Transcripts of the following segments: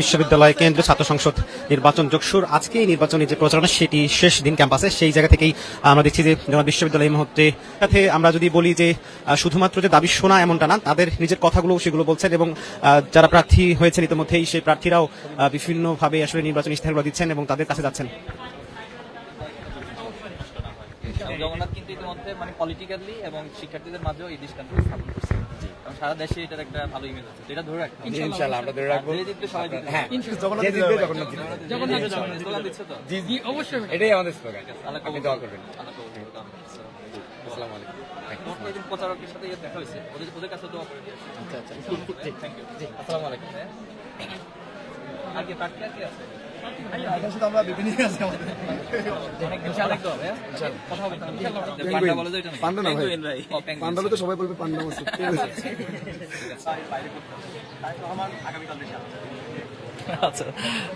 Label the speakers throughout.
Speaker 1: বিশ্ববিদ্যালয় কেন্দ্রীয় ছাত্র সংসদ নির্বাচন যোগসুর। আজকে এই যে প্রচারণা, সেটি শেষ দিন ক্যাম্পাসে। সেই জায়গা থেকেই আমরা দেখছি যে জগন্নাথ বিশ্ববিদ্যালয় এই মুহূর্তে সাথে আমরা যদি বলি যে শুধুমাত্র যে দাবি শোনা এমনটা না, তাদের নিজের কথাগুলো সেগুলো বলছেন এবং যারা প্রার্থী হয়েছেন ইতিমধ্যেই, সেই প্রার্থীরাও বিভিন্নভাবে আসলে নির্বাচনী ইশতেহারগুলো দিচ্ছেন এবং তাদের কাছে যাচ্ছেন।
Speaker 2: কিন্তু ইতিমধ্যে মানে পলিটিক্যালি এবং শিক্ষার্থীদের মাঝেও এই দৃষ্টান্ত স্থাপন করছে। সারা দেশে এটার একটা ভালো ইমেজ আছে। যেটা ধরে রাখতে হবে।
Speaker 3: ইনশাআল্লাহ আমরা ধরে রাখব।
Speaker 2: যে জিতবে সবাই জিতবে।
Speaker 3: হ্যাঁ যে জিতবে জগন্নাথ জিতবে
Speaker 2: জগন্নাথ জগন্নাথ স্লোগান দিচ্ছে তো?
Speaker 3: জি জি অবশ্যই। এটাই আমাদের স্লোগান
Speaker 2: আল্লাহ কবুল
Speaker 3: দোয়া করবেন।
Speaker 2: আল্লাহ কবুল করুন। আসসালামু
Speaker 3: আলাইকুম।
Speaker 2: তোমার একজন প্রচারকের সাথে ইয়ে দেখা হয়েছে। ওদের ওদের কাছে দোয়া করে দিও আচ্ছা আচ্ছা। থ্যাংক ইউ আসসালামু আলাইকুম। তো পান্ডা
Speaker 4: সবাই বলবে পান্ডা মাছ
Speaker 2: আচ্ছা।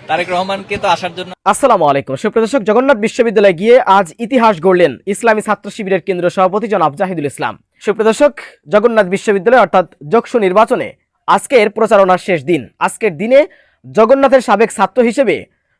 Speaker 2: তারেক রহমানকে তো আসার জন্য
Speaker 5: আসসালামু আলাইকুম। সুপ্রদর্শক জগন্নাথ বিশ্ববিদ্যালয়ে গিয়ে আজ ইতিহাস গড়লেন ইসলামী ছাত্র শিবিরের কেন্দ্রীয় সভাপতি জনাব জাহিদুল ইসলাম। সুপ্রদর্শক জগন্নাথ বিশ্ববিদ্যালয় অর্থাৎ যক্ষু নির্বাচনে আজকের প্রচারণার শেষ দিন। আজকের দিনে জগন্নাথের সাবেক ছাত্র হিসেবে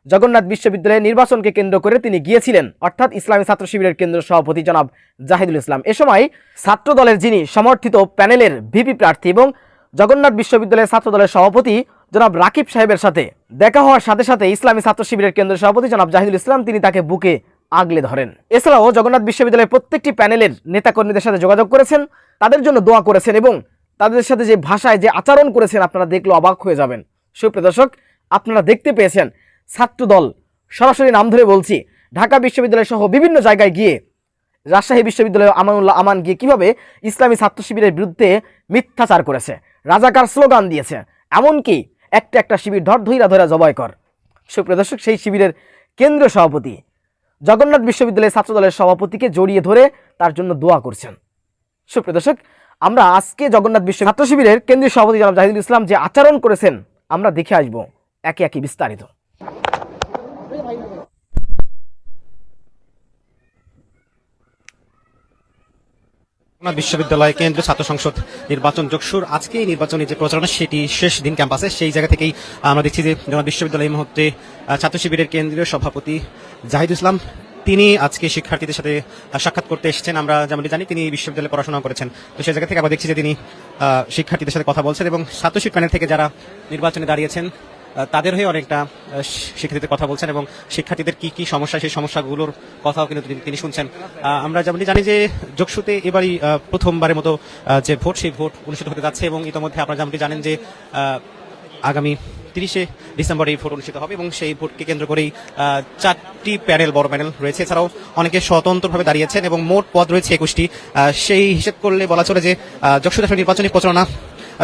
Speaker 5: জগন্নাথ বিশ্ববিদ্যালয়ের নির্বাচনকে কেন্দ্র করে তিনি গিয়েছিলেন, অর্থাৎ ইসলামী ছাত্র শিবিরের কেন্দ্র সভাপতি জনাব জাহিদুল ইসলাম। এ সময় ছাত্র দলের যিনি সমর্থিত প্যানেলের ভিপি প্রার্থী এবং জগন্নাথ বিশ্ববিদ্যালয়ের ছাত্র দলের সভাপতি জনাব রাকিব সাহেবের সাথে দেখা হওয়ার সাথে সাথে ইসলামী ছাত্র শিবিরের কেন্দ্রীয় সভাপতি জনাব জাহিদুল ইসলাম তিনি তাকে বুকে আগলে ধরেন। এছাড়াও জগন্নাথ বিশ্ববিদ্যালয়ের প্রত্যেকটি প্যানেলের নেতাকর্মীদের সাথে যোগাযোগ করেছেন, তাদের জন্য দোয়া করেছেন এবং তাদের সাথে যে ভাষায় যে আচরণ করেছেন আপনারা দেখলে অবাক হয়ে যাবেন। সুপ্রিয় দর্শক, আপনারা দেখতে পেয়েছেন ছাত্র দল সরাসরি নাম ধরে বলছি, ঢাকা বিশ্ববিদ্যালয় সহ বিভিন্ন জায়গায় গিয়ে, রাজশাহী বিশ্ববিদ্যালয়ে আমানুল্লাহ আমান গিয়ে কীভাবে ইসলামী ছাত্র শিবিরের বিরুদ্ধে মিথ্যাচার করেছে, রাজাকার স্লোগান দিয়েছে, এমনকি একটা একটা শিবির ধর ধইরা ধরা জবাই কর। সুপ্রিয় দর্শক, সেই শিবিরের কেন্দ্রীয় সভাপতি, জগন্নাথ বিশ্ববিদ্যালয়ের ছাত্র দলের সভাপতিকে জড়িয়ে ধরে তার জন্য দোয়া করছেন। সুপ্রিয় দর্শক, আমরা আজকে জগন্নাথ বিশ্ব ছাত্র শিবিরের কেন্দ্রীয় সভাপতি জনাব জাহিদুল ইসলাম যে আচরণ করেছেন আমরা দেখে আসব একে একে বিস্তারিত।
Speaker 1: বিশ্ববিদ্যালয় কেন্দ্রীয় ছাত্র সংসদ নির্বাচন যোগসুর আজকে এই নির্বাচনী যে প্রচারণা, সেটি শেষ দিন ক্যাম্পাসে। সেই জায়গা থেকেই আমরা দেখছি যে বিশ্ববিদ্যালয় এই মুহূর্তে ছাত্র শিবিরের কেন্দ্রীয় সভাপতি জাহিদ ইসলাম তিনি আজকে শিক্ষার্থীদের সাথে সাক্ষাৎ করতে এসেছেন। আমরা যেমনটি জানি, তিনি বিশ্ববিদ্যালয়ে পড়াশোনা করেছেন। তো সেই জায়গা থেকে আমরা দেখছি যে তিনি শিক্ষার্থীদের সাথে কথা বলছেন এবং ছাত্রশিক প্যানেল থেকে যারা নির্বাচনে দাঁড়িয়েছেন তাদের হয়ে অনেকটা শিক্ষার্থীদের কথা বলছেন এবং শিক্ষার্থীদের কি কি সমস্যা, সেই সমস্যাগুলোর কথাও কিন্তু তিনি- শুনছেন। আমরা যেমনটি জানি যে যোগসুতে এবারই প্রথমবারের মতো যে ভোট, সেই ভোট অনুষ্ঠিত হতে যাচ্ছে এবং ইতিমধ্যে আপনারা যেমনটি জানেন যে আগামী তিরিশে ডিসেম্বর এই ভোট অনুষ্ঠিত হবে এবং সেই ভোটকে কেন্দ্র করেই চারটি প্যানেল বড় প্যানেল রয়েছে। এছাড়াও অনেকে স্বতন্ত্রভাবে দাঁড়িয়েছেন এবং মোট পদ রয়েছে একুশটি। সেই হিসেব করলে বলা চলে যে যশোর আসলে নির্বাচনী প্রচারণা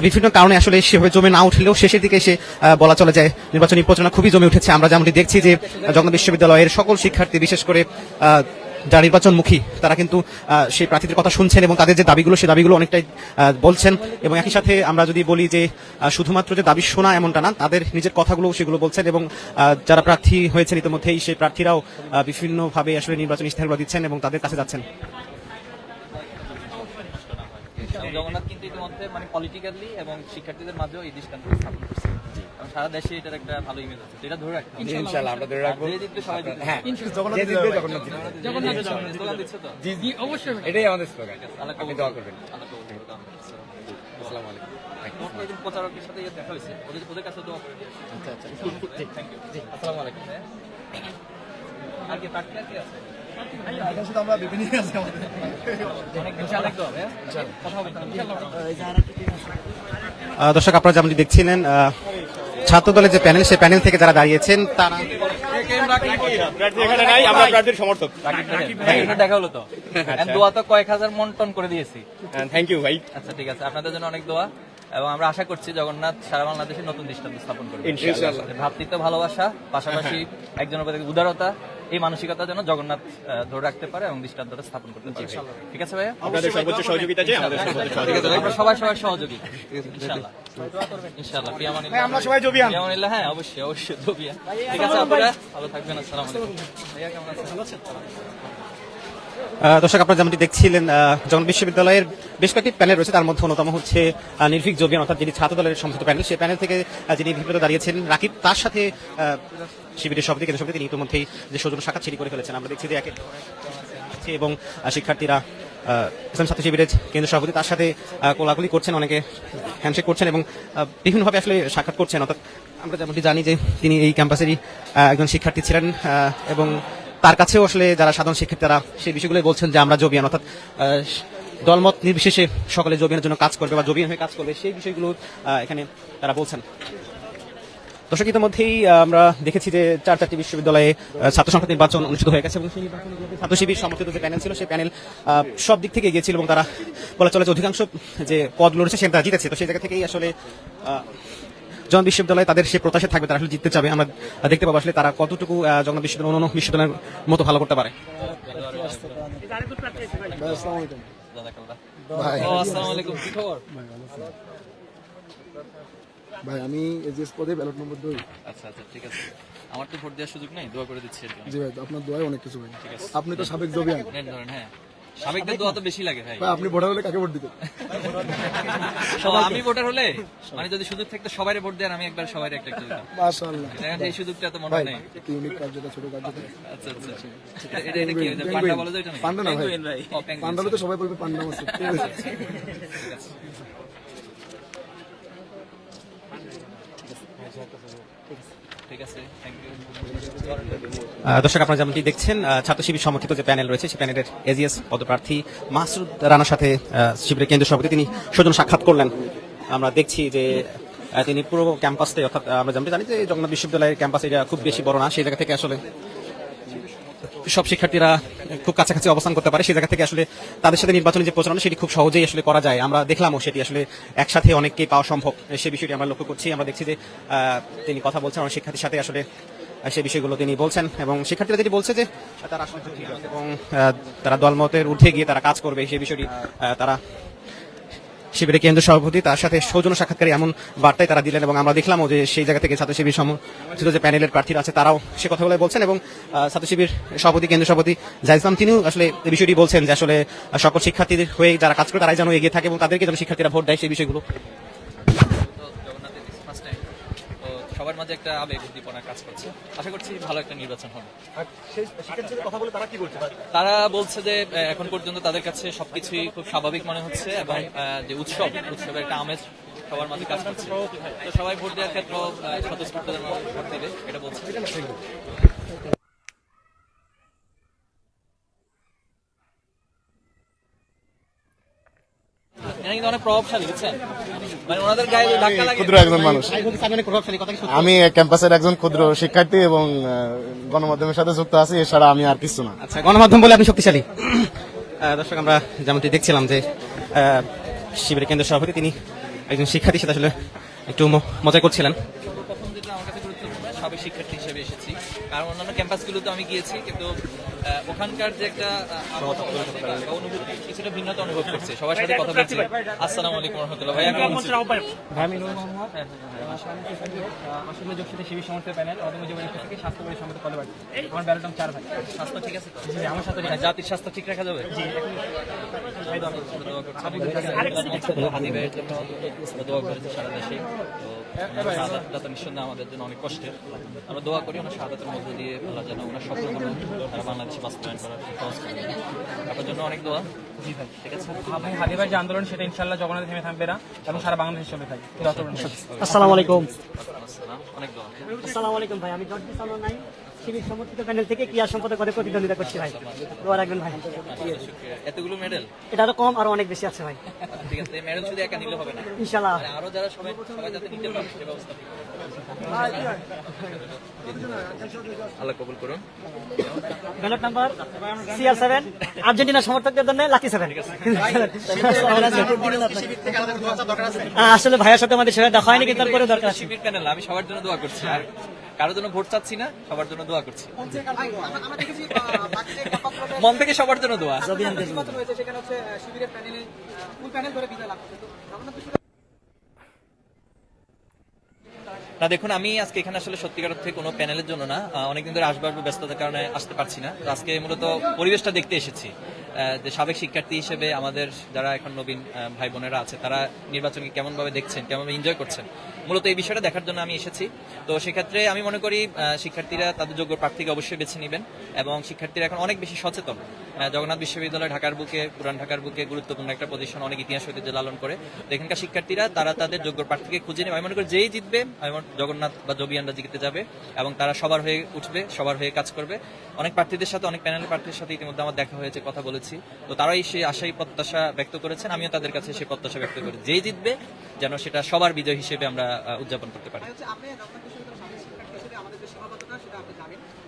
Speaker 1: বিভিন্ন কারণে আসলে সেভাবে জমে না উঠলেও শেষের দিকে এসে বলা চলে যায়, নির্বাচনী প্রচারণা খুবই জমে উঠেছে। আমরা যেমনটি দেখছি যে, জগন্নাথ বিশ্ববিদ্যালয়ের সকল শিক্ষার্থী, বিশেষ করে যারা নির্বাচনমুখী, তারা কিন্তু সেই প্রার্থীদের কথা শুনছেন এবং তাদের যে দাবিগুলো সেই দাবিগুলো অনেকটাই বলছেন। এবং একই সাথে আমরা যদি বলি যে শুধুমাত্র যে দাবি শোনা এমনটা না, তাদের নিজের কথাগুলো সেগুলো বলছেন এবং যারা প্রার্থী হয়েছেন ইতিমধ্যেই, সেই প্রার্থীরাও বিভিন্নভাবে আসলে নির্বাচন ইশতেহারগুলো দিচ্ছেন এবং তাদের কাছে যাচ্ছেন
Speaker 2: জগন্নাথ কিন্তু ইতিমধ্যে মানে পলিটিক্যালি এবং শিক্ষার্থীদের মাঝেও এই দৃষ্টান্ত স্থাপন করছে। সারা দেশে এটার একটা ভালো ইমেজ আছে। যেটা ধরে রাখতে হবে।
Speaker 3: ইনশাআল্লাহ আমরা ধরে রাখব।
Speaker 2: যে জিতবে সবাই জিতবে।
Speaker 3: হ্যাঁ। যে জিতবে জগন্নাথ জিতবে
Speaker 2: জগন্নাথ জগন্নাথ স্লোগান দিচ্ছে তো
Speaker 3: জি জি অবশ্যই এটাই আমাদের স্লোগান
Speaker 2: আল্লাহ
Speaker 3: আপনি
Speaker 2: কবুল
Speaker 3: দোয়া করবেন।
Speaker 2: আল্লাহ কবুল করুন।
Speaker 3: আসসালামু আলাইকুম।
Speaker 2: প্রচারকের সাথে ইয়ে দেখা হয়েছে। ওদের ওদের কাছে দোয়া করে আচ্ছা আচ্ছা। থ্যাংক ইউ আসসালামু আলাইকুম। আর কি প্রার্থী আছে? হ্যাঁ?
Speaker 1: দর্শক আপনারা যেমন দেখছিলেন ছাত্র দলের যে প্যানেল সেই প্যানেল থেকে যারা দাঁড়িয়েছেন তারা
Speaker 2: দেখা হলো তো দোয়া তো কয়েক হাজার মন টন করে দিয়েছি।
Speaker 3: থ্যাংক ইউ ভাই।
Speaker 2: আচ্ছা ঠিক আছে। আপনাদের জন্য অনেক দোয়া। এবং আমরা আশা করছি জগন্নাথ সারা বাংলাদেশে নতুন দৃষ্টান্ত স্থাপন করবে। ভ্রাতৃত্ব ভালোবাসা পাশাপাশি একজনের প্রতি উদারতা এই মানসিকতা যেন জগন্নাথ ধরে রাখতে পারে এবং দৃষ্টান্তটা স্থাপন করতে পারে। ঠিক আছে ভাইয়া?
Speaker 3: আপনাদের সর্বোচ্চ সহযোগিতা চাই আমাদের সর্বোচ্চ
Speaker 2: ঠিক আমরা সবাই সবার সহযোগী। ইনশাআল্লাহ। ইনশাআল্লাহ প্রিয়ামানিল্লাহ।
Speaker 3: আমরা সবাই জবিয়ান।
Speaker 2: প্রিয়ামানিল্লাহ হ্যাঁ অবশ্যই অবশ্যই ঠিক আছে আপনারা ভালো থাকবেন আসসালামু আলাইকুম। ভাইয়া কেমন আছেন?
Speaker 1: আহ, দর্শক, আপনারা যেমনটি দেখছিলেন জগন্নাথ বিশ্ববিদ্যালয়ের বেশ কয়েকটি প্যানেল রয়েছে। তার মধ্যে অন্যতম হচ্ছে নির্ভীক জবিয়ান, অর্থাৎ যিনি ছাত্র দলের সমস্ত প্যানেল সেই প্যানেল থেকে যিনি বিব্রত দাঁড়িয়েছেন, রাকিব, তার সাথে শিবিরের সভাপতি কেন্দ্র সভাপতি তিনি ইতিমধ্যেই যে সৌজন্য সাক্ষাৎ ছিনি করে ফেলেছেন। আমরা দেখছি যে একে এবং শিক্ষার্থীরা ইসলাম ছাত্র শিবিরের কেন্দ্র সভাপতি, তার সাথে কোলাকুলি করছেন, অনেকে হ্যান্ডশেক করছেন এবং বিভিন্নভাবে আসলে সাক্ষাৎ করছেন। অর্থাৎ আমরা যেমনটি জানি যে তিনি এই ক্যাম্পাসেরই একজন শিক্ষার্থী ছিলেন এবং তার কাছেও আসলে যারা সাধারণ শিক্ষার্থী তারা সেই বিষয়গুলো বলছেন যে আমরা জবিয়ান, অর্থাৎ দলমত নির্বিশেষে সকলে জবিয়ানের জন্য কাজ করবে বা জবিয়ান হয়ে কাজ করবে, সেই বিষয়গুলো এখানে তারা বলছেন। দর্শক, ইতিমধ্যেই আমরা দেখেছি যে চার চারটি বিশ্ববিদ্যালয়ে ছাত্র সংসদ নির্বাচন অনুষ্ঠিত হয়ে গেছে এবং সেই ছাত্র শিবির সমর্থিত যে প্যানেল ছিল, সেই প্যানেল সব দিক থেকে গিয়েছিল এবং তারা বলা চলে যে অধিকাংশ যে পদ লড়েছে সেটা তারা জিতেছে। তো সেই জায়গা থেকেই আসলে জন বিশ্ববিদ্যালয় তাদের সে প্রত্যাশা থাকবে তারা আসলে জিততে চাবে। আমরা দেখতে পাবো আসলে তারা কতটুকু জগন্নাথ বিশ্ববিদ্যালয় অন্যান্য বিশ্ববিদ্যালয়ের মতো ভালো করতে পারে।
Speaker 4: ভাই। আমি এজিএস পদে ব্যালট নম্বর দুই।
Speaker 2: আচ্ছা আচ্ছা ঠিক আছে। আমার তো ভোট দেওয়ার সুযোগ নেই দোয়া করে দিচ্ছি
Speaker 4: জি ভাই আপনার দোয়ায় অনেক কিছু ভাই। আপনি তো সাবেক জবিয়ান
Speaker 2: ধরেন হ্যাঁ। সাবেকদের দোয়া তো বেশি লাগে ভাই।
Speaker 4: আপনি ভোটার হলে কাকে ভোট দিতেন
Speaker 2: আমি ভোটার হলে মানে যদি সুযোগ থাকতো সবাই ভোট দেন আমি একবার সবাই একটা একটা দিতাম
Speaker 4: মাশাআল্লাহ।
Speaker 2: এই সুযোগটা তো মনে নেই।
Speaker 4: ইউনিক কার্যটা ছোট কার্যটা।
Speaker 2: আচ্ছা আচ্ছা এটা এটা কি পান্ডা বলা যায় এটা নাকি?
Speaker 4: পান্ডা না ভাই।
Speaker 2: ও,
Speaker 4: তো সবাই বলবে পান্ডা মাছ
Speaker 2: ঠিক আছে।
Speaker 1: দর্শক, আপনারা যেমনটি দেখছেন ছাত্র শিবির সমর্থিত যে প্যানেল রয়েছে, সেই প্যানেলের এজিএস পদপ্রার্থী মাসুদ রানার সাথে শিবিরের কেন্দ্রীয় সভাপতি তিনি সৌজন্য সাক্ষাৎ করলেন। আমরা দেখছি যে তিনি পুরো ক্যাম্পাসে, অর্থাৎ আমরা যেমনটি জানি যে জগন্নাথ বিশ্ববিদ্যালয়ের ক্যাম্পাস এটা খুব বেশি বড় না, সেই জায়গা থেকে আসলে সব শিক্ষার্থীরা খুব কাছাকাছি অবস্থান করতে পারে। সেই জায়গা থেকে আসলে তাদের সাথে নির্বাচনী যে প্রচারণা সেটি খুব সহজেই আসলে করা যায়। আমরা দেখলামও সেটি আসলে একসাথে অনেককেই পাওয়া সম্ভব। সে বিষয়টি আমরা লক্ষ্য করছি। আমরা দেখছি যে তিনি কথা বলছেন, অনেক শিক্ষার্থীর সাথে আসলে সে বিষয়গুলো তিনি বলছেন। এবং শিক্ষার্থীরা যেটি বলছে যে, তারা আসলে এবং তারা দলমতের উঠে গিয়ে তারা কাজ করবে। সেই বিষয়টি তারা শিবিরের কেন্দ্র সভাপতি, তার সাথে সৌজন্য সাক্ষাৎকারী এমন বার্তায় তারা দিলেন এবং আমরা দেখলাম যে সেই জায়গা থেকে ছাত্র শিবির সমর্থিত যে প্যানেলের প্রার্থীরা আছে, তারাও সে কথা বলে বলছেন এবং ছাত্র শিবির সভাপতি কেন্দ্র সভাপতি জাইসলাম তিনিও আসলে এই বিষয়টি বলছেন যে আসলে সকল শিক্ষার্থীদের হয়ে যারা কাজ করে তারাই যেন এগিয়ে থাকে এবং তাদেরকে যেন শিক্ষার্থীরা ভোট দেয় সেই বিষয়গুলো
Speaker 2: তো জগন্নাথের ফার্স্ট টাইম তো সবার মাঝে একটা আবেগ উদ্দীপনা কাজ করছে। আশা করছি ভালো একটা নির্বাচন হবে। তারা বলছে? যে এখন পর্যন্ত তাদের কাছে সবকিছুই খুব স্বাভাবিক মনে হচ্ছে এবং যে উৎসব উৎসবের একটা আমেজ সবার মাঝে কাজ করছে। তো সবাই ভোট দেওয়ার ক্ষেত্রে স্বতঃস্ফূর্তদের ভোট দিবে এটা বলছে। এরা কিন্তু অনেক প্রভাবশালী বুঝছেন? মানে
Speaker 4: ক্ষুদ্র একজন মানুষ। আমি ক্যাম্পাসের একজন ক্ষুদ্র শিক্ষার্থী এবং গণমাধ্যমের সাথে যুক্ত আছি এছাড়া আমি আর কিছু না।
Speaker 1: আচ্ছা গণমাধ্যম বলে আপনি শক্তিশালী। দর্শক আমরা যেমনটি দেখছিলাম যে শিবিরের কেন্দ্র সভাপতি তিনি একজন শিক্ষার্থীর সাথে আসলে একটু ম- মজা করছিলেন।
Speaker 2: প্রথম যেটা আমার কাছে গুরুত্বপূর্ণ শিক্ষার্থী হিসেবে এসেছি। কারণ অন্যান্য ক্যাম্পাসগুলোতে আমি গিয়েছি কিন্তু ওখানকার যে একটা অনুভূতি কিছুটা ভিন্নতা অনুভব করছে। সবার সাথে কথা বলছি। আসসালামু আলাইকুম রহমতুল্লাহ ভাই আমি
Speaker 6: আসলে যোগসাথে শিবির সমর্থিত প্যানেল থেকে স্বাস্থ্য আমার ব্যালটম চার ভাই।
Speaker 2: স্বাস্থ্য ঠিক আছে
Speaker 6: জি আমার সাথে
Speaker 2: মানে জাতির স্বাস্থ্য ঠিক রাখা যাবে? দোয়া করছি। হাদি ভাইয়ের জন্য আমরা দোয়া করেছি সারা দেশে। শাহাদাতটা নিঃসন্দেহে আমাদের জন্য অনেক কষ্টের। আমরা দোয়া করি ওনার শাহাদাতের মধ্যে দিয়ে আল্লাহ যেন ওনার স্বপ্নগুলো তারা বাংলাদেশে বাস্তবায়ন করার সহজ করে দেন। আপনার জন্য অনেক দোয়া। জি ভাই। ঠিক আছে।
Speaker 6: ভাই যে আন্দোলন সেটা ইনশাল্লাহ জগন্নাথ থেমে থাকবে না এবং সারা বাংলাদেশ চলে থাকে
Speaker 7: আসসালামু আলাইকুম।
Speaker 2: আসসালাম। অনেক দোয়া।
Speaker 7: আসসালামু আলাইকুম ভাই আমি জর্জি সালন নাই শিবির সমর্থিত প্যানেল থেকে ক্রিয়া সম্পাদক পদে প্রতিদ্বন্দ্বিতা করছি ভাই। দোয়া রাখবেন ভাই।
Speaker 2: এতগুলো মেডেল
Speaker 7: এটা আরও কম আরও অনেক বেশি আছে ভাই।
Speaker 2: ঠিক আছে মেডেল শুধু একা নিলে হবে না।
Speaker 7: ইনশাল্লাহ
Speaker 2: মানে আরও যারা সবাই সবাই যাতে নিতে পারে সে ব্যবস্থা আল্লাহ কবুল করুন।
Speaker 7: Ballot number CR seven Argentina সমর্থকদের জন্য লাকি সেভেন আসলে ভাইয়ের সাথে আমাদের সেটা দেখা হয়নি কিন্তু তারপরে দরকার
Speaker 2: শিবির প্যানেল আমি সবার জন্য দোয়া করছি। আর কারোর জন্য ভোট চাচ্ছি না সবার জন্য দোয়া করছি। মন থেকে সবার জন্য দোয়া। না, দেখুন, আমি আজকে এখানে আসলে সত্যিকার অর্থে কোনো প্যানেলের জন্য না। অনেকদিন ধরে আসবার ব্যস্ততার কারণে আসতে পারছি না। তো আজকে মূলত পরিবেশটা দেখতে এসেছি। যে সাবেক শিক্ষার্থী হিসেবে আমাদের যারা এখন নবীন ভাই বোনেরা আছে, তারা নির্বাচনকে কেমন ভাবে দেখছেন কেমন এনজয় করছেন? মূলত এই বিষয়টা দেখার জন্য আমি এসেছি। তো সেক্ষেত্রে আমি মনে করি শিক্ষার্থীরা তাদের যোগ্য প্রার্থীকে অবশ্যই বেছে নেবেন এবং শিক্ষার্থীরা এখন অনেক বেশি সচেতন। জগন্নাথ বিশ্ববিদ্যালয়, ঢাকার বুকে, পুরান ঢাকার বুকে গুরুত্বপূর্ণ একটা পজিশন অনেক ইতিহাস ঐতিহ্য লালন করে। তো এখানকার শিক্ষার্থীরা, তারা তাদের যোগ্য প্রার্থীকে খুঁজে নেবে। আমি মনে করি, যেই জিতবে, আমি জগন্নাথ বা জবিয়ানরা জিততে যাবে এবং তারা সবার হয়ে উঠবে সবার হয়ে কাজ করবে। অনেক প্রার্থীদের সাথে অনেক প্যানেলের প্রার্থীদের সাথে ইতিমধ্যে আমার দেখা হয়েছে কথা বলেছি। তো তারাই সেই আশাই প্রত্যাশা ব্যক্ত করেছেন আমিও তাদের কাছে সেই প্রত্যাশা ব্যক্ত করি। যেই জিতবে যেন সেটা সবার বিজয় হিসেবে আমরা উদযাপন করতে পারি।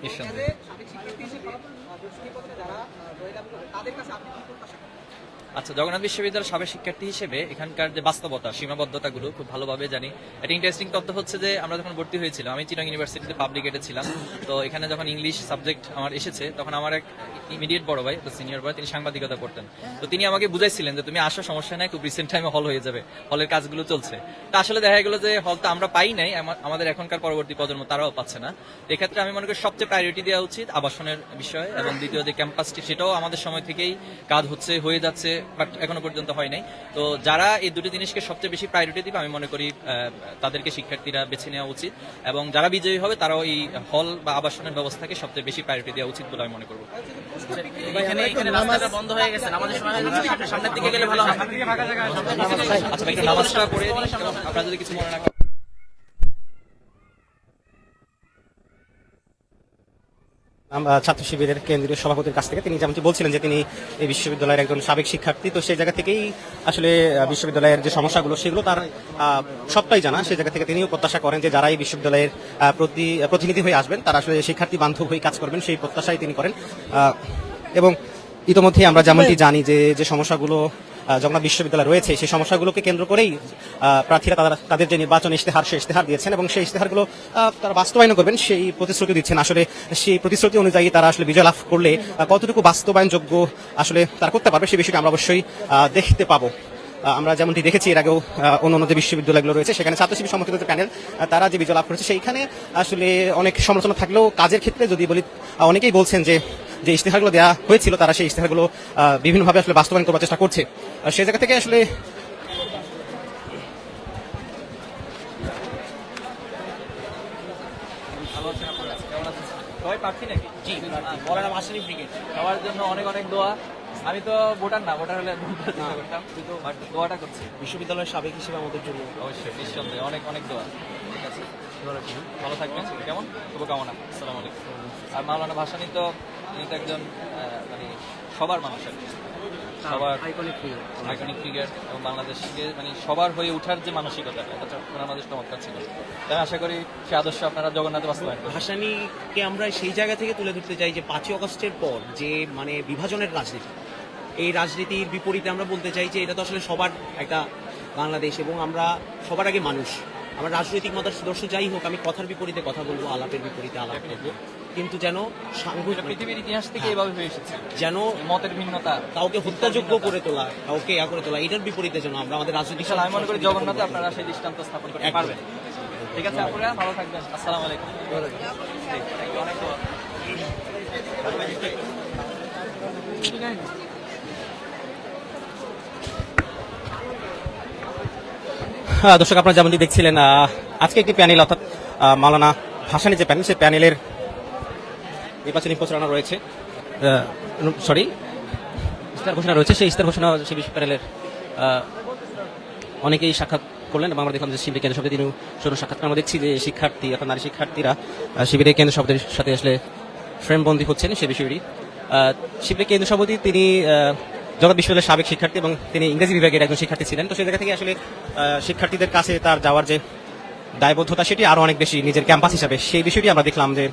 Speaker 2: নিঃসন্দেহে। আচ্ছা জগন্নাথ বিশ্ববিদ্যালয়ের সাবেক শিক্ষার্থী হিসেবে এখানকার যে বাস্তবতা, সীমাবদ্ধতাগুলো খুব ভালোভাবে জানি। একটা ইন্টারেস্টিং তথ্য হচ্ছে যে আমরা যখন ভর্তি হয়েছিলাম, আমি চিটাং ইউনিভার্সিটিতে পাবলিকেটে ছিলাম। তো এখানে যখন ইংলিশ সাবজেক্ট আমার এসেছে, তখন আমার এক ইমিডিয়েট বড় ভাই, তো সিনিয়র ভাই, তিনি সাংবাদিকতা করতেন। তো তিনি আমাকে বুঝাইছিলেন যে তুমি আসো সমস্যা নাই, খুব রিসেন্ট টাইমে হল হয়ে যাবে হলের কাজগুলো চলছে। তো আসলে দেখা গেলো যে হল তো আমরা পাই নাই আমাদের এখনকার পরবর্তী প্রজন্ম তারাও পাচ্ছে না। এক্ষেত্রে আমি মনে করি সবচেয়ে প্রায়োরিটি দেওয়া উচিত আবাসনের বিষয়ে এবং দ্বিতীয় যে ক্যাম্পাসটি সেটাও আমাদের সময় থেকেই কাজ হচ্ছে, হয়ে যাচ্ছে বাট এখনও পর্যন্ত হয় নাই। তো যারা এই দুটি জিনিসকে সবচেয়ে বেশি প্রায়োরিটি দিবে, আমি মনে করি তাদেরকে শিক্ষার্থীরা বেছে নেওয়া উচিত এবং যারা বিজয়ী হবে, তারাও এই হল বা আবাসনের ব্যবস্থাকে সবচেয়ে বেশি প্রায়োরিটি দেওয়া উচিত বলে আমি মনে করব।
Speaker 5: এখানে এখানে রাস্তাটা বন্ধ হয়ে গেছে আমাদের সময় সামনের দিকে গেলে ভালো হয়।
Speaker 2: আচ্ছা একটু নামাজটা পড়ে আপনারা যদি কিছু মনে না করেন
Speaker 1: আমরা ছাত্র শিবিরের কেন্দ্রীয় সভাপতির কাছ থেকে তিনি যেমনটি বলছিলেন যে তিনি এই বিশ্ববিদ্যালয়ের একজন সাবেক শিক্ষার্থী, তো সেই জায়গা থেকেই আসলে বিশ্ববিদ্যালয়ের যে সমস্যাগুলো সেগুলো তার সবটাই জানা। সেই জায়গা থেকে তিনিও প্রত্যাশা করেন যে যারা এই বিশ্ববিদ্যালয়ের প্রতি প্রতিনিধি হয়ে আসবেন, তারা আসলে শিক্ষার্থী বান্ধব হয়ে কাজ করবেন, সেই প্রত্যাশাই তিনি করেন। এবং ইতোমধ্যেই আমরা যেমনটি জানি যে যে সমস্যাগুলো জগন্নাথ বিশ্ববিদ্যালয় রয়েছে সেই সমস্যাগুলোকে কেন্দ্র করেই প্রার্থীরা তারা তাদের যে নির্বাচন ইশতেহার সেই ইশতেহার দিয়েছেন এবং সেই ইশতেহারগুলো তারা বাস্তবায়ন করবেন সেই প্রতিশ্রুতি দিচ্ছেন। আসলে সেই প্রতিশ্রুতি অনুযায়ী তারা আসলে বিজয় লাভ করলে কতটুকু বাস্তবায়নযোগ্য আসলে তারা করতে পারবে সেই বিষয়টি আমরা অবশ্যই দেখতে পাবো। আমরা যেমনটি দেখেছি এর আগেও অন্য অন্য যে বিশ্ববিদ্যালয়গুলো রয়েছে সেখানে ছাত্রশিবী সমর্থিত যে প্যানেল তারা যে বিজয় লাভ করেছে সেইখানে আসলে অনেক সমালোচনা থাকলেও কাজের ক্ষেত্রে যদি বলি অনেকেই বলছেন যে যে ইশতেহারগুলো দেওয়া হয়েছিল তারা সেই ইশতেহারগুলো বিভিন্নভাবে আসলে বাস্তবায়ন করার চেষ্টা করছে। আর সেই জায়গা থেকে আসলে
Speaker 2: প্রার্থী নাকি? জি। সবার জন্য অনেক অনেক দোয়া। আমি তো ভোটার না ভোটার হলে করতাম। কিন্তু দোয়াটা করছি।
Speaker 6: বিশ্ববিদ্যালয়ের সাবেক হিসেবে আমাদের জন্য।
Speaker 2: অবশ্যই নিঃসন্দেহে। অনেক অনেক দোয়া। ঠিক আছে। ভালো থাকবেন। কেমন? শুভকামনা। আসসালামু আলাইকুম। আর মাওলানা ভাসানি তো তিনি তো একজন মানে সবার মানুষ আর। সবার আইকনিক ফিগার এবং বাংলাদেশকে মানে সবার হয়ে ওঠার যে মানসিকতা এটা তো চমৎকার ছিল। তাই আশা করি সে আদর্শ আপনারা জগন্নাথ বাস্তবায়ন।
Speaker 6: ভাসানীকে আমরা সেই জায়গা থেকে তুলে ধরতে চাই যে পাঁচই অগস্টের পর যে মানে বিভাজনের রাজনীতি। এই রাজনীতির বিপরীতে আমরা বলতে চাই যে এটা তো আসলে সবার একটা বাংলাদেশ এবং আমরা সবার আগে মানুষ। আমার রাজনৈতিক মতার মতাদর্শ যাই হোক আমি কথার বিপরীতে কথা বলব আলাপের বিপরীতে আলাপ করব। কিন্তু যেন
Speaker 2: পৃথিবীর ইতিহাস থেকে এভাবে হয়ে এসেছে।
Speaker 6: যেন
Speaker 2: মতের ভিন্নতা।
Speaker 6: কাউকে হত্যাযোগ্য করে তোলা কাউকে ইয়া করে তোলা এটার বিপরীতে যেন আমরা আমাদের রাজনৈতিক
Speaker 2: আমি মনে করি জগন্নাথে আপনারা সেই দৃষ্টান্ত স্থাপন করতে পারবেন। ঠিক আছে আপনারা ভালো থাকবেন। আসসালামু আলাইকুম। অনেক
Speaker 1: দর্শক আপনারা যেমনটি দেখছিলেন আজকে একটি প্যানেল অর্থাৎ মালানা ভাসানি যে প্যানেল সেই প্যানেলের নির্বাচনী প্রচারণা রয়েছে। সরি ইস্তার ঘোষণা রয়েছে সেই ইস্তার ঘোষণা সেই বিশ্ব প্যানেলের অনেকেই সাক্ষাৎ করলেন এবং আমরা দেখলাম যে শিবিরের কেন্দ্র সভাপতি তিনি শুরু সাক্ষাৎকার আমরা দেখছি যে শিক্ষার্থী অর্থাৎ নারী শিক্ষার্থীরা শিবিরের কেন্দ্র সভাপতির সাথে আসলে ফ্রেমবন্দি হচ্ছেন সে বিষয়টি শিবিরের কেন্দ্র সভাপতি তিনি জগৎ বিশ্ববিদ্যালয়ের সাবেক শিক্ষার্থী এবং তিনি ইংরেজি বিভাগের একজন শিক্ষার্থী ছিলেন। তো সেই জায়গা থেকে আসলে শিক্ষার্থীদের কাছে তার যাওয়ার যে দায়বদ্ধতা সেটি আরও অনেক বেশি নিজের ক্যাম্পাস হিসাবে। সেই বিষয়টি আমরা দেখলাম যে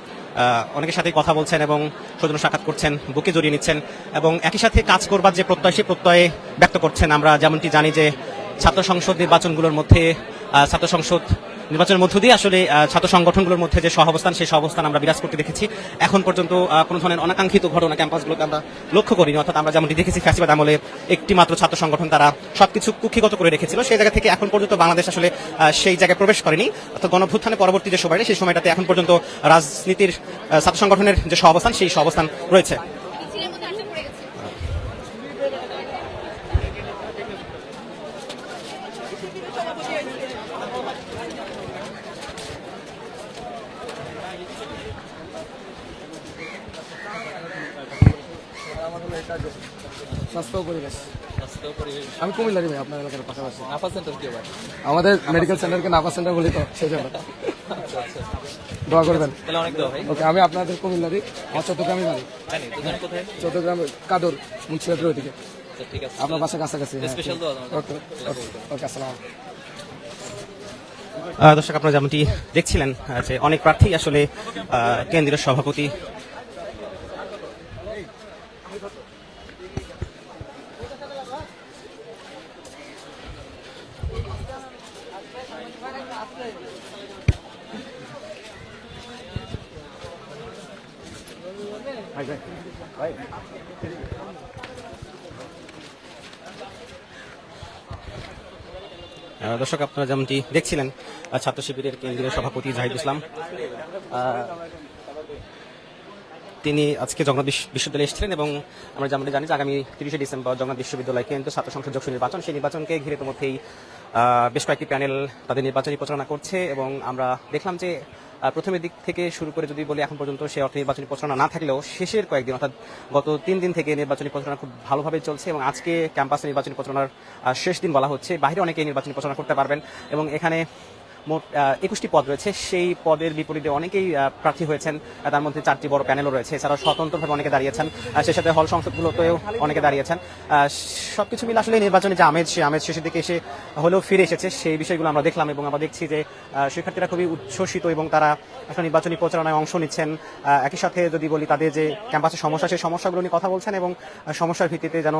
Speaker 1: অনেকের সাথে কথা বলছেন এবং স্বজন সাক্ষাৎ করছেন, বুকে জড়িয়ে নিচ্ছেন এবং একই সাথে কাজ করবার যে প্রত্যয়, সে প্রত্যয়ে ব্যক্ত করছেন। আমরা যেমনটি জানি যে ছাত্র সংসদ নির্বাচনগুলোর মধ্যে ছাত্র সংসদ নির্বাচনের মধ্য দিয়ে আসলে ছাত্র সংগঠনগুলোর মধ্যে যে সহাবস্থান, সেই সহাবস্থান আমরা বিরাজ করতে দেখেছি। এখন পর্যন্ত কোনো ধরনের অনাকাঙ্ক্ষিত ঘটনা ক্যাম্পাসগুলোকে আমরা লক্ষ্য করিনি। অর্থাৎ আমরা যেমনটি দেখেছি, ফ্যাসিবাদ আমলে একটি মাত্র ছাত্র সংগঠন তারা সবকিছু কুক্ষিগত করে রেখেছিল। সেই জায়গা থেকে এখন পর্যন্ত বাংলাদেশ আসলে সেই জায়গায় প্রবেশ করেনি। অর্থাৎ গণভ্যুত্থানের পরবর্তী যে সময়টা সেই সময়টাতে এখন পর্যন্ত রাজনীতির ছাত্র সংগঠনের যে সহাবস্থান, সেই সহাবস্থান রয়েছে।
Speaker 8: স্বাস্থ্য পরিবেশ। আমি কুমিল্লারি ভাই আপনার এলাকার পাশাপাশি।
Speaker 2: নাফা সেন্টার কি আবার
Speaker 8: আমাদের মেডিকেল সেন্টারকে নাফা সেন্টার বলি তো সেই জন্য। দোয়া করবেন।
Speaker 2: তাহলে অনেক দেওয়া ভাই।
Speaker 8: ওকে আমি আপনাদের কুমিল্লারি আমার চট্টগ্রামে বাড়ি। চট্টগ্রাম কাদর মুন্সিপালের ওইদিকে।
Speaker 2: আচ্ছা, ঠিক আছে।
Speaker 8: আপনার বাসা কাছাকাছি হ্যাঁ।
Speaker 2: দোয়া
Speaker 8: ওকে ওকে আসসালাম
Speaker 1: দর্শক আপনারা যেমনটি দেখছিলেন যে অনেক প্রার্থী আসলে কেন্দ্রীয় সভাপতি দর্শক, আপনারা যেমনটি দেখছিলেন ছাত্র শিবিরের কেন্দ্রীয় সভাপতি জাহিদ ইসলাম তিনি আজকে জগন্নাথ বিশ্ববিদ্যালয়ে এসেছিলেন এবং আমরা যেমনটি জানি যে আগামী তিরিশে ডিসেম্বর জগন্নাথ বিশ্ববিদ্যালয় কেন্দ্রীয় ছাত্র সংসদ যোগ নির্বাচন সেই নির্বাচনকে ঘিরে ইতিমধ্যেই বেশ কয়েকটি প্যানেল তাদের নির্বাচনী প্রচারণা করছে এবং আমরা দেখলাম যে প্রথমের দিক থেকে শুরু করে যদি বলি এখন পর্যন্ত সে অর্থে নির্বাচনী প্রচারণা না থাকলেও শেষের কয়েকদিন, অর্থাৎ গত তিন দিন থেকে নির্বাচনী প্রচারণা খুব ভালোভাবে চলছে এবং আজকে ক্যাম্পাসে নির্বাচনী প্রচারণার শেষ দিন বলা হচ্ছে। বাইরে অনেকে নির্বাচনী প্রচারণা করতে পারবেন এবং এখানে মোট একুশটি পদ রয়েছে। সেই পদের বিপরীতে অনেকেই প্রার্থী হয়েছেন। তার মধ্যে চারটি বড় প্যানেলও রয়েছে। এছাড়াও স্বতন্ত্রভাবে অনেকে দাঁড়িয়েছেন। সেই সাথে হল সংসদগুলোতেও অনেকে দাঁড়িয়েছেন। সবকিছু মিলে আসলে নির্বাচনে যে আমেজ সে আমেজ শেষের দিকে এসে হলেও ফিরে এসেছে। সেই বিষয়গুলো আমরা দেখলাম এবং আমরা দেখছি যে শিক্ষার্থীরা খুবই উচ্ছ্বসিত এবং তারা আসলে নির্বাচনী প্রচারণায় অংশ নিচ্ছেন। একই সাথে যদি বলি তাদের যে ক্যাম্পাসের সমস্যা, সেই সমস্যাগুলো নিয়ে কথা বলছেন এবং সমস্যার ভিত্তিতে যেন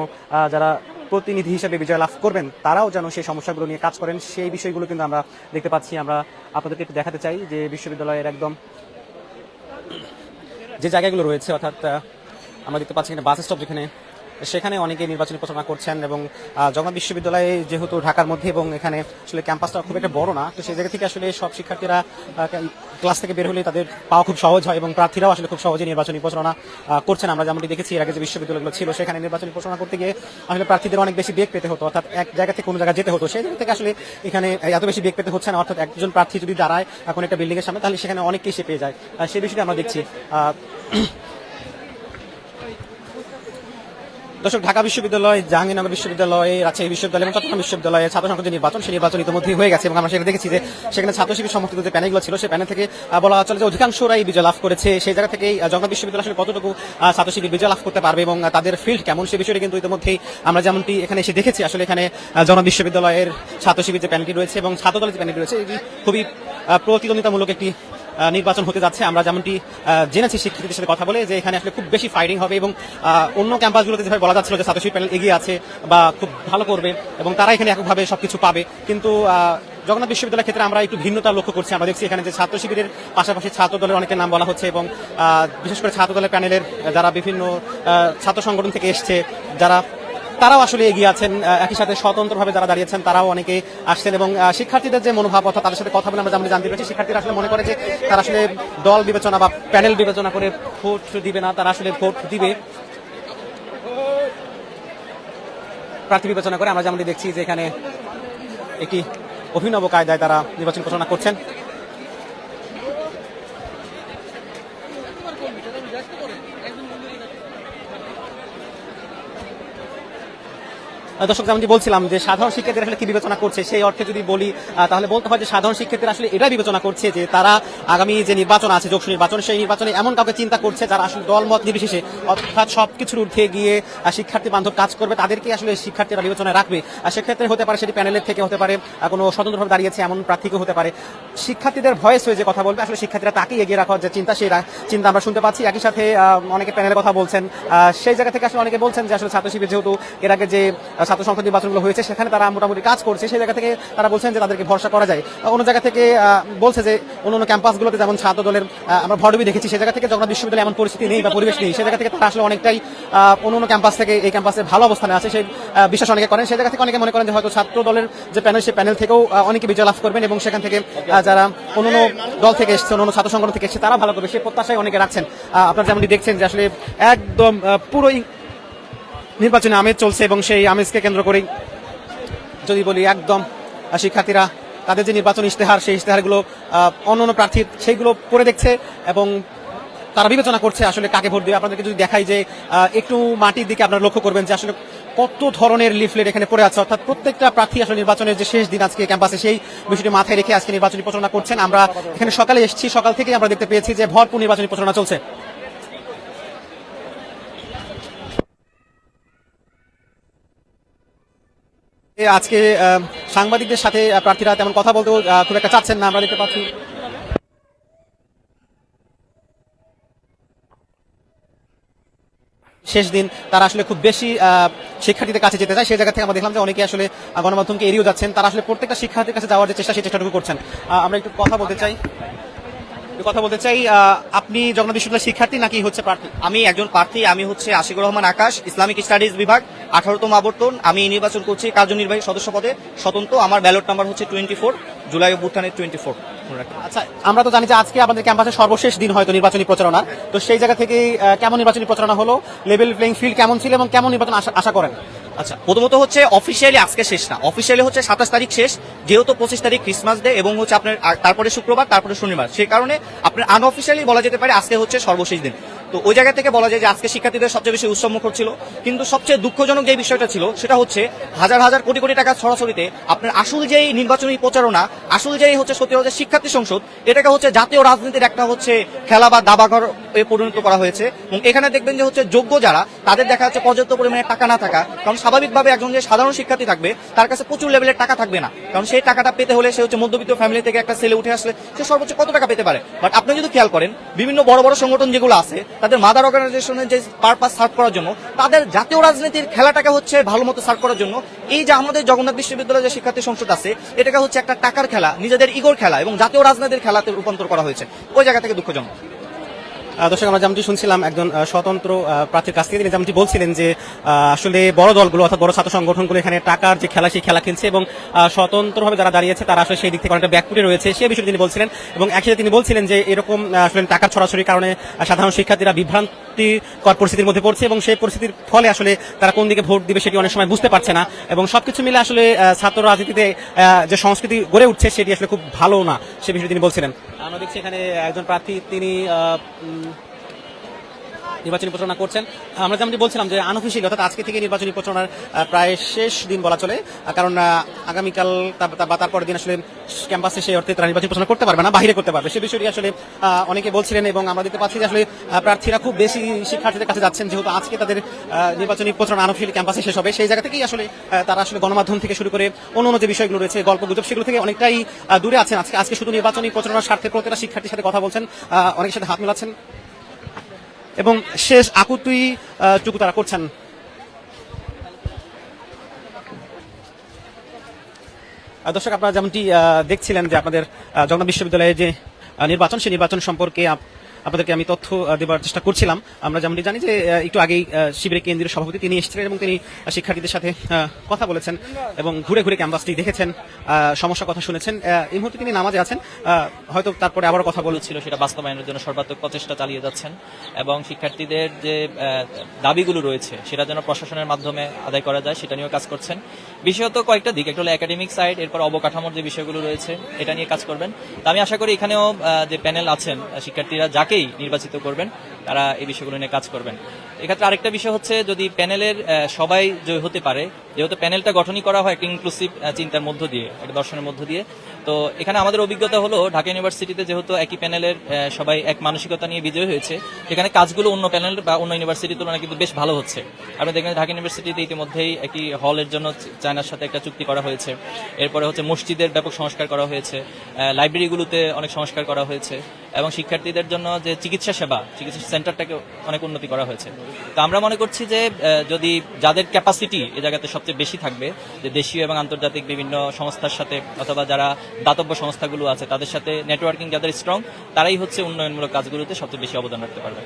Speaker 1: যারা প্রতিনিধি হিসেবে বিজয় লাভ করবেন, তারাও যেন সেই সমস্যাগুলো নিয়ে কাজ করেন, সেই বিষয়গুলো কিন্তু আমরা দেখতে পাচ্ছি। আমরা আপনাদেরকে একটু দেখাতে চাই যে বিশ্ববিদ্যালয়ের একদম যে জায়গাগুলো রয়েছে, অর্থাৎ আমরা দেখতে পাচ্ছি এখানে বাস স্টপ যেখানে সেখানে অনেকে নির্বাচনী প্রচারণা করছেন এবং জগন্নাথ বিশ্ববিদ্যালয়ে যেহেতু ঢাকার মধ্যে এবং এখানে আসলে ক্যাম্পাসটা খুব একটা বড় না, তো সেই জায়গা থেকে আসলে সব শিক্ষার্থীরা ক্লাস থেকে বের হলে তাদের পাওয়া খুব সহজ হয় এবং প্রার্থীরাও আসলে খুব সহজে নির্বাচনী প্রচারণা করছেন। আমরা যেমনটি দেখেছি, এর আগে যে বিশ্ববিদ্যালয়গুলো ছিল, সেখানে নির্বাচনী প্রচারণা করতে গিয়ে আসলে প্রার্থীদের অনেক বেশি বেগ পেতে হতো। অর্থাৎ এক জায়গা থেকে কোনো জায়গায় যেতে হতো। সেই জায়গা থেকে আসলে এখানে এত বেশি বেগ পেতে হচ্ছে না। অর্থাৎ একজন প্রার্থী যদি দাঁড়ায় এখন একটা বিল্ডিং এর সামনে, তাহলে সেখানে অনেককেই সে পেয়ে যায়। সেই বিষয়টি আমরা দেখছি। দর্শক, ঢাকা বিশ্ববিদ্যালয়, জাহাঙ্গীরনগর বিশ্ববিদ্যালয়, রাজশাহী বিশ্ববিদ্যালয় এবং চট্টগ্রাম বিশ্ববিদ্যালয়ে ছাত্র সংসদ নির্বাচন, সেই নির্বাচন ইতিমধ্যেই হয়ে গেছে এবং আমরা সেখানে দেখেছি যে সেখানে ছাত্র শিবির সমর্থিত যে প্যানেলগুলো ছিল, সেই প্যানেল থেকে বলা চলে যে অধিকাংশরাই বিজয় লাভ করেছে। সেই জায়গা থেকেই জগন্নাথ বিশ্ববিদ্যালয় আসলে কতটুকু ছাত্র শিবির বিজয় লাভ করতে পারবে এবং তাদের ফিল্ড কেমন সে বিষয়টি কিন্তু ইতিমধ্যেই আমরা যেমনটি এখানে এসে দেখেছি, আসলে এখানে জগন্নাথ বিশ্ববিদ্যালয়ের ছাত্র শিবির যে প্যানেলটি রয়েছে এবং ছাত্রদলের যে প্যানেলটি রয়েছে, এটি খুবই প্রতিদ্বন্দ্বিতামূলক একটি নির্বাচন হতে যাচ্ছে। আমরা যেমনটি জেনেছি শিক্ষার্থীদের সাথে কথা বলে যে এখানে আসলে খুব বেশি ফাইটিং হবে এবং অন্য ক্যাম্পাসগুলোতে যেভাবে বলা যাচ্ছিল যে ছাত্রশিল্প প্যানেল এগিয়ে আছে বা খুব ভালো করবে এবং তারা এখানে এককভাবে সবকিছু পাবে। কিন্তু জগন্নাথ বিশ্ববিদ্যালয়ের ক্ষেত্রে আমরা একটু ভিন্নতা লক্ষ্য করছি। আমরা দেখছি এখানে যে ছাত্র শিবিরের পাশাপাশি ছাত্র দলের অনেকের নাম বলা হচ্ছে এবং বিশেষ করে ছাত্র দলের প্যানেলের যারা বিভিন্ন ছাত্র সংগঠন থেকে এসছে, যারা তারাও আসলে এগিয়ে আছেন একই সাথে স্বতন্ত্রভাবে যারা দাঁড়িয়েছেন, তারাও অনেকে আসছেন এবং শিক্ষার্থীদের যে মনোভাব অর্থাৎ তাদের সাথে কথা বলে আমরা যেমন জানতে পেরেছি, শিক্ষার্থীরা আসলে মনে করে যে তারা আসলে দল বিবেচনা বা প্যানেল বিবেচনা করে ভোট দিবে না, তারা আসলে ভোট দিবে। প্রার্থী বিবেচনা করে আমরা যেমনটি দেখছি যে এখানে একটি অভিনব কায়দায় তারা নির্বাচন ঘোষণা করছেন। দর্শক, যেমনটি বলছিলাম যে সাধারণ শিক্ষার্থীরা আসলে কি বিবেচনা করছে, সেই অর্থে যদি বলি তাহলে বলতে হয় যে সাধারণ শিক্ষার্থীরা আসলে এটা বিবেচনা করছে যে তারা আগামী যে নির্বাচন আছে, যোগসু নির্বাচন, সেই নির্বাচনে এমন কাউকে চিন্তা করছে যারা আসলে দলমত নির্বিশেষে, অর্থাৎ সবকিছুর ঊর্ধ্বে গিয়ে শিক্ষার্থী বান্ধব কাজ করবে, তাদেরকে আসলে শিক্ষার্থীরা বিবেচনায় রাখবে। আর সেক্ষেত্রে হতে পারে সেটি প্যানেলের থেকে হতে পারে কোনো স্বতন্ত্রভাবে দাঁড়িয়েছে এমন প্রার্থীকে হতে পারে। শিক্ষার্থীদের ভয়েস হয়ে যে কথা বলবে, আসলে শিক্ষার্থীরা তাকেই এগিয়ে রাখার যে চিন্তা, সেই চিন্তা আমরা শুনতে পাচ্ছি। একই সাথে অনেকে প্যানেলের কথা বলছেন। সেই জায়গা থেকে আসলে অনেকে বলছেন যে আসলে ছাত্র শিবির যেহেতু এর আগে যে ছাত্র সংসদ নির্বাচনগুলো হয়েছে, সেখানে তারা মোটামুটি কাজ করছে। সেই জায়গা থেকে তারা বলছেন যে তাদেরকে ভরসা করা যায়। অন্য জায়গা থেকে বলছে যে অন্য অন্য ক্যাম্পাসগুলোতে যেমন ছাত্র দলের আমরা ভরডুবি দেখেছি, সেই জায়গা থেকে জগন্নাথ বিশ্ববিদ্যালয়ে এমন পরিস্থিতি নেই বা পরিবেশ নেই। সেই জায়গা থেকে তারা আসলে অনেকটাই অন্য অন্য ক্যাম্পাস থেকে এই ক্যাম্পাসে ভালো অবস্থানে আছে, সেই বিশ্বাস অনেকে করেন। সেই জায়গা থেকে অনেকে মনে করেন যে হয়তো ছাত্র দলের যে প্যানেল সেই প্যানেল থেকেও অনেকে বিজয় লাভ করবেন এবং সেখান থেকে যারা অন্য দল থেকে এসছে, অন্য ছাত্র সংগঠন থেকে এসছে তারা ভালো করবে। সেই প্রত্যাশায় অনেকে রাখছেন। আপনারা যেমনটি দেখছেন যে আসলে একদম পুরো নির্বাচনে আমেজ চলছে এবং সেই আমেজকে কেন্দ্র করেই যদি বলি একদম শিক্ষার্থীরা তাদের যে নির্বাচন ইশতেহার, সেই ইশতেহারগুলো অন্য প্রার্থী সেইগুলো পড়ে দেখছে এবং তারা বিবেচনা করছে আসলে কাকে ভোট দেবে। আপনাদেরকে যদি দেখাই যে একটু মাটির দিকে আপনারা লক্ষ্য করবেন যে আসলে কত ধরনের লিফলেট এখানে পড়ে আছে। অর্থাৎ প্রত্যেকটা প্রার্থী আসলে নির্বাচনের যে শেষ দিন আজকে ক্যাম্পাসে, সেই বিষয়টি মাথায় রেখে আজকে নির্বাচনী প্রচারণা করছেন। আমরা এখানে সকালে এসেছি, সকাল থেকে আমরা দেখতে পেয়েছি যে ভরপুর নির্বাচনী প্রচারণা চলছে। আজকে সাংবাদিকদের সাথে প্রার্থীরা তেমন কথা বলতেও খুব একটা চাচ্ছেন না, আমরা দেখতে পাচ্ছি। শেষ দিন তারা আসলে খুব বেশি শিক্ষার্থীদের কাছে যেতে চায় সেই জায়গা থেকে আমরা দেখলাম যে অনেকে আসলে গণমাধ্যমকে এড়িয়েও যাচ্ছেন। তারা আসলে প্রত্যেকটা শিক্ষার্থীর কাছে যাওয়ার যে চেষ্টা সেই চেষ্টাটুকু করছেন। আমরা একটু কথা বলতে চাই। কথা বলতে চাই আপনি জগন্নাথ বিশ্ববিদ্যালয়ের শিক্ষার্থী নাকি হচ্ছে প্রার্থী?
Speaker 9: আমি একজন প্রার্থী, আমি হচ্ছে আশিকুর রহমান আকাশ, ইসলামিক স্টাডিজ বিভাগ। আঠারোতম আবর্তন, আমি নির্বাচন করছি কার্যনির্বাহী সদস্য পদে স্বতন্ত্র, আমার ব্যালট নাম্বার হচ্ছে টোয়েন্টি ফোর জুলাই অভ্যুত্থানের টোয়েন্টি ফোর
Speaker 1: আচ্ছা আমরা তো জানি যে আজকে আমাদের ক্যাম্পাসের সর্বশেষ দিন হয়তো নির্বাচনী প্রচারণা। তো সেই জায়গা থেকে কেমন নির্বাচনী প্রচারণা হলো? লেভেল প্লেইং ফিল্ড কেমন ছিল এবং কেমন নির্বাচন আশা- করেন?
Speaker 9: আচ্ছা প্রথমত হচ্ছে অফিসিয়ালি আজকে শেষ না। অফিসিয়ালি হচ্ছে সাতাশ তারিখ শেষ, যেহেতু পঁচিশ তারিখ ক্রিসমাস ডে এবং হচ্ছে আপনার তারপরে শুক্রবার, তারপরে শনিবার। সেই কারণে আপনার আনঅফিসিয়ালি বলা যেতে পারে আজকে হচ্ছে সর্বশেষ দিন। তো ওই জায়গা থেকে বলা যায় যে আজকে শিক্ষার্থীদের সবচেয়ে বেশি উৎসব মুখর ছিল। কিন্তু সবচেয়ে দুঃখজনক যে বিষয়টা ছিল, সেটা হচ্ছে হাজার হাজার কোটি কোটি টাকা ছড়াছড়িতে আপনার আসল যেই নির্বাচনী প্রচারণা, আসল যেই হচ্ছে সত্যি হচ্ছে শিক্ষার্থী সংসদ, এটাকে হচ্ছে জাতীয় রাজনীতির একটা হচ্ছে খেলা বা দাবাঘর পরিণত করা হয়েছে। এবং এখানে দেখবেন যে হচ্ছে যোগ্য যারা, তাদের দেখা যাচ্ছে পর্যাপ্ত পরিমাণে টাকা না থাকা। কারণ স্বাভাবিকভাবে একজন যে সাধারণ শিক্ষার্থী থাকবে, তার কাছে প্রচুর লেভেলের টাকা থাকবে না। কারণ সেই টাকাটা পেতে হলে সে হচ্ছে মধ্যবিত্ত ফ্যামিলি থেকে একটা ছেলে উঠে আসলে সে সর্বোচ্চ কত টাকা পেতে পারে? বাট আপনি যদি খেয়াল করেন, বিভিন্ন বড় বড় সংগঠন যেগুলো আছে তাদের মাদার অর্গানাইজেশনের যে পারপাস সার্ভ করার জন্য, তাদের জাতীয় রাজনীতির খেলাটাকে হচ্ছে ভালো মতো সার্ভ করার জন্য, এই যে আমাদের জগন্নাথ বিশ্ববিদ্যালয়ের যে শিক্ষার্থী সংসদ আছে, এটাকে হচ্ছে একটা টাকার খেলা, নিজেদের ইগোর খেলা এবং জাতীয় রাজনীতির খেলাতে রূপান্তর করা হয়েছে। ওই জায়গা থেকে দুঃখজনক।
Speaker 1: দর্শক, আমরা যেমনটি শুনছিলাম একজন স্বতন্ত্র প্রার্থীর কাছ থেকে। তিনি যেমনটি বলছিলেন যে আসলে বড় দলগুলো অর্থাৎ বড় ছাত্র সংগঠনগুলো এখানে টাকার যে খেলা, সেই খেলা খেলছে এবং স্বতন্ত্রভাবে যারা দাঁড়িয়েছে, তারা আসলে সেই দিক থেকে অনেকটা ব্যাকফুটে রয়েছে। সে বিষয়ে তিনি বলছিলেন এবং একসাথে তিনি বলছিলেন যে, এরকম আসলে টাকার ছড়াছড়ির কারণে সাধারণ শিক্ষার্থীরা বিভ্রান্তিকর পরিস্থিতির মধ্যে পড়ছে এবং সেই পরিস্থিতির ফলে আসলে তারা কোন দিকে ভোট দিবে সেটি অনেক সময় বুঝতে পারছে না এবং সবকিছু মিলে আসলে ছাত্র রাজনীতিতে যে সংস্কৃতি গড়ে উঠছে সেটি আসলে খুব ভালো না, সে বিষয়ে তিনি বলছিলেন। আমরা দেখছি এখানে একজন প্রার্থী, তিনি নির্বাচনী প্রচারণা করছেন। আমরা যেমন বলছিলাম যে আনঅফিসিয়ালি অর্থাৎ আজকে থেকে নির্বাচনী প্রচারণার প্রায় শেষ দিন বলা চলে। কারণ আগামীকাল বা তারপরের দিন আসলে ক্যাম্পাসে সেই অর্থে তারা নির্বাচনী প্রচারণা করতে পারবে না, বাইরে করতে পারবে। সে বিষয়টি আসলে অনেকে বলছিলেন এবং আমরা দেখতে পাচ্ছি যে আসলে প্রার্থীরা খুব বেশি শিক্ষার্থীদের কাছে যাচ্ছেন, যেহেতু আজকে তাদের নির্বাচনী প্রচারণা আনঅফিসিয়ালি ক্যাম্পাসে শেষ হবে। সেই জায়গা থেকেই আসলে তারা আসলে গণমাধ্যম থেকে শুরু করে অন্য অন্য যে বিষয়গুলো রয়েছে, গল্প গুজব, সেগুলো থেকে অনেকটাই দূরে আছেন। আজকে আজকে শুধু নির্বাচনী প্রচারণার স্বার্থে প্রত্যেকটা শিক্ষার্থীর সাথে কথা বলছেন। অনেকের সাথে হাত মেলাচ্ছেন। এবং শেষ আকুতুই আহ, টুকু তারা করছেন। দর্শক আপনারা যেমনটি দেখছিলেন যে আপনাদের জগন্নাথ বিশ্ববিদ্যালয়ে যে নির্বাচন সেই নির্বাচন সম্পর্কে আপনাদেরকে আমি তথ্য দেওয়ার চেষ্টা করছিলাম। আমরা যেমনটি জানি যে একটু আগেই শিবিরের কেন্দ্রীয় সভাপতি তিনি এসেছিলেন এবং তিনি শিক্ষার্থীদের সাথে কথা বলেছেন এবং ঘুরে ঘুরে ক্যাম্পাসটি দেখেছেন আহ, সমস্যার কথা শুনেছেন। এই মুহূর্তে তিনি নামাজে আছেন হয়তো তারপরে আবারও কথা বলেছেন
Speaker 2: ছিল সেটা বাস্তবায়নের জন্য সর্বাত্মক প্রচেষ্টা চালিয়ে যাচ্ছেন এবং শিক্ষার্থীদের যে দাবিগুলো রয়েছে সেটা যেন প্রশাসনের মাধ্যমে আদায় করা যায় সেটা নিয়েও কাজ করছেন। বিশেষত কয়েকটা দিক একটা হলো একাডেমিক সাইড এরপর অবকাঠামোর যে বিষয়গুলো রয়েছে এটা নিয়ে কাজ করবেন। তো আমি আশা করি এখানেও যে প্যানেল আছেন শিক্ষার্থীরা শিক্ষার্থীরা নির্বাচিত করবেন। তারা এই বিষয়গুলো নিয়ে কাজ করবেন। এক্ষেত্রে আরেকটা বিষয় হচ্ছে যদি প্যানেলের সবাই জয় হতে পারে, যেহেতু প্যানেলটা গঠনই করা হয় একটা ইনক্লুসিভ চিন্তার মধ্য দিয়ে, একটা দর্শনের মধ্য দিয়ে, তো এখানে আমাদের অভিজ্ঞতা হলো ঢাকা ইউনিভার্সিটিতে যেহেতু একই প্যানেলের সবাই এক মানসিকতা নিয়ে বিজয়ী হয়েছে, সেখানে কাজগুলো অন্য প্যানেল বা অন্য ইউনিভার্সিটির তুলনায় কিন্তু বেশ ভালো হচ্ছে। আপনি দেখবেন ঢাকা ইউনিভার্সিটিতে ইতিমধ্যেই একটি হলের জন্য চায়নার সাথে একটা চুক্তি করা হয়েছে। এরপরে হচ্ছে মসজিদের ব্যাপক সংস্কার করা হয়েছে লাইব্রেরিগুলোতে অনেক সংস্কার করা হয়েছে, এবং শিক্ষার্থীদের জন্য যে চিকিৎসা সেবা, চিকিৎসা সেন্টারটাকে অনেক উন্নতি করা হয়েছে। তো আমরা মনে করছি যে যদি যাদের ক্যাপাসিটি এ জায়গাতে সবচেয়ে বেশি থাকবে, যে দেশীয় এবং আন্তর্জাতিক বিভিন্ন সংস্থার সাথে অথবা যারা দাতব্য সংস্থাগুলো আছে, তাদের সাথে নেটওয়ার্কিং যাদের স্ট্রং তারাই হচ্ছে উন্নয়নমূলক কাজগুলোতে সবচেয়ে বেশি অবদান রাখতে পারবে।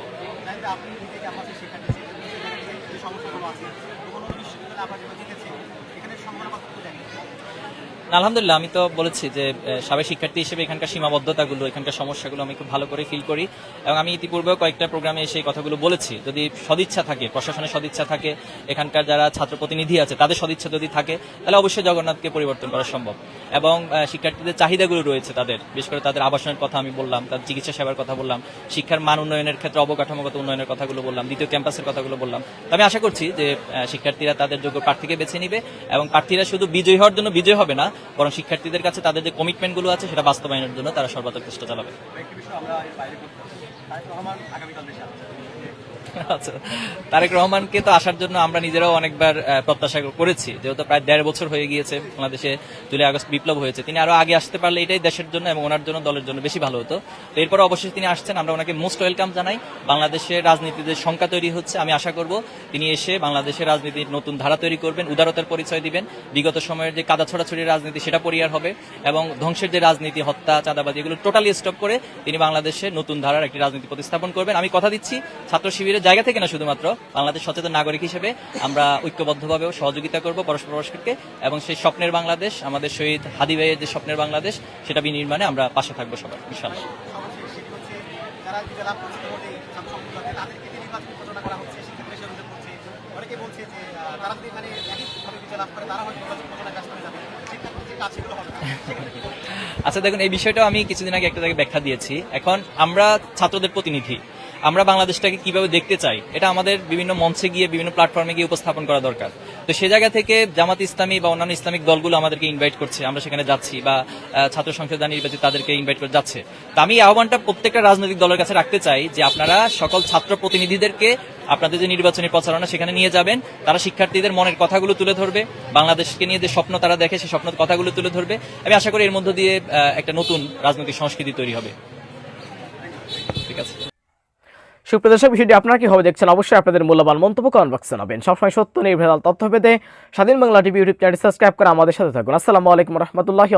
Speaker 2: আলহামদুলিল্লাহ, আমি তো বলেছি যে সাবেক শিক্ষার্থী হিসেবে এখানকার সীমাবদ্ধতাগুলো, এখানকার সমস্যাগুলো আমি খুব ভালো করে ফিল করি। এবং আমি ইতিপূর্বেও কয়েকটা প্রোগ্রামে এসে এই কথাগুলো বলেছি। যদি সদিচ্ছা থাকে প্রশাসনের সদিচ্ছা থাকে, এখানকার যারা ছাত্র প্রতিনিধি আছে, তাদের সদিচ্ছা যদি থাকে, তাহলে অবশ্যই জগন্নাথকে পরিবর্তন করা সম্ভব। এবং শিক্ষার্থীদের চাহিদাগুলো রয়েছে তাদের। বিশেষ করে তাদের আবাসনের কথা আমি বললাম, তাদের চিকিৎসা সেবার কথা বললাম, শিক্ষার মান উন্নয়নের ক্ষেত্রে অবকাঠামোগত উন্নয়নের কথাগুলো বললাম, দ্বিতীয় ক্যাম্পাসের কথাগুলো বললাম। আমি আশা করছি যে শিক্ষার্থীরা তাদের যোগ্য প্রার্থীকে বেছে নিবে এবং প্রার্থীরা শুধু বিজয়ী হওয়ার জন্য বিজয় হবে না বরং শিক্ষার্থীদের কাছে তাদের যে কমিটমেন্টগুলো আছে সেটা বাস্তবায়নের জন্য তারা সর্বাত্মক চেষ্টা চালাবে। আচ্ছা তারেক রহমানকে তো আসার জন্য আমরা নিজেরাও অনেকবার প্রত্যাশা করেছি। যেহেতু প্রায় দেড় বছর হয়ে গিয়েছে, বাংলাদেশে জুলাই, আগস্ট বিপ্লব হয়েছে। তিনি আরও আগে আসতে পারলে এটাই দেশের জন্য এবং ওনার জন্য দলের জন্য বেশি ভালো হতো। এরপর অবশ্যই তিনি আসছেন, আমরা ওনাকে মোস্ট ওয়েলকাম জানাই। বাংলাদেশের রাজনীতিতে শঙ্কা তৈরি হচ্ছে, আমি আশা করব। তিনি এসে বাংলাদেশের রাজনীতির নতুন ধারা তৈরি করবেন, উদারতার পরিচয় দিবেন। বিগত সময়ের যে কাদা ছড়াছড়ির রাজনীতি, সেটা পরিহার হবে এবং ধ্বংসের যে রাজনীতি, হত্যা, চাঁদাবাজি, এগুলো টোটালি স্টপ করে তিনি বাংলাদেশে নতুন ধারার একটি রাজনীতি প্রতিস্থাপন করবেন। আমি কথা দিচ্ছি ছাত্র শিবিরের জায়গা থেকে না শুধুমাত্র, বাংলাদেশ সচেতন নাগরিক হিসেবে আমরা ঐক্যবদ্ধভাবে সহযোগিতা করব পরস্পর পরস্পরকে এবং সেই স্বপ্নের বাংলাদেশ, আমাদের শহীদ হাদি ভাইয়ের যে স্বপ্নের বাংলাদেশ, সেটা বিনির্মাণে আমরা পাশে থাকব সবার ইনশাআল্লাহ। আচ্ছা দেখুন, এই বিষয়টা আমি কিছুদিন আগে একটা জায়গায় ব্যাখ্যা দিয়েছি। এখন আমরা ছাত্রদের প্রতিনিধি। আমরা বাংলাদেশটাকে কীভাবে দেখতে চাই, এটা আমাদের বিভিন্ন মঞ্চে গিয়ে, বিভিন্ন প্ল্যাটফর্মে গিয়ে উপস্থাপন করা দরকার। তো সে জায়গা থেকে জামাত ইসলামী বা অন্যান্য ইসলামিক দলগুলো আমাদেরকে ইনভাইট করছে, আমরা সেখানে যাচ্ছি বা ছাত্র সংসদ নির্বাচিত তাদেরকে ইনভাইট করে যাচ্ছে। তো আমি আহ্বানটা প্রত্যেকটা রাজনৈতিক দলের কাছে রাখতে চাই যে আপনারা সকল ছাত্র প্রতিনিধিদেরকে আপনাদের যে নির্বাচনী প্রচারণা সেখানে নিয়ে যাবেন, তারা শিক্ষার্থীদের মনের কথাগুলো তুলে ধরবে, বাংলাদেশকে নিয়ে যে স্বপ্ন তারা দেখে সেই স্বপ্ন কথাগুলো তুলে ধরবে। আমি আশা করি এর মধ্য দিয়ে একটা নতুন রাজনৈতিক সংস্কৃতি তৈরি হবে। ঠিক আছে।
Speaker 5: সুপ্রদর্শক বিষয়টি আপনারা হবে দেখছেন অবশ্যই আপনাদের মূল্যবান মন্তব্য কমেন্ট বক্সে জানাবেন। সবসময় সত্য নির্ভেজাল তথ্য পেতে Swadhin Bangla TV YouTube channel subscribe করে আমাদের সাথে থাকুন। আসসালামু আলাইকুম রহমতুল্লাহি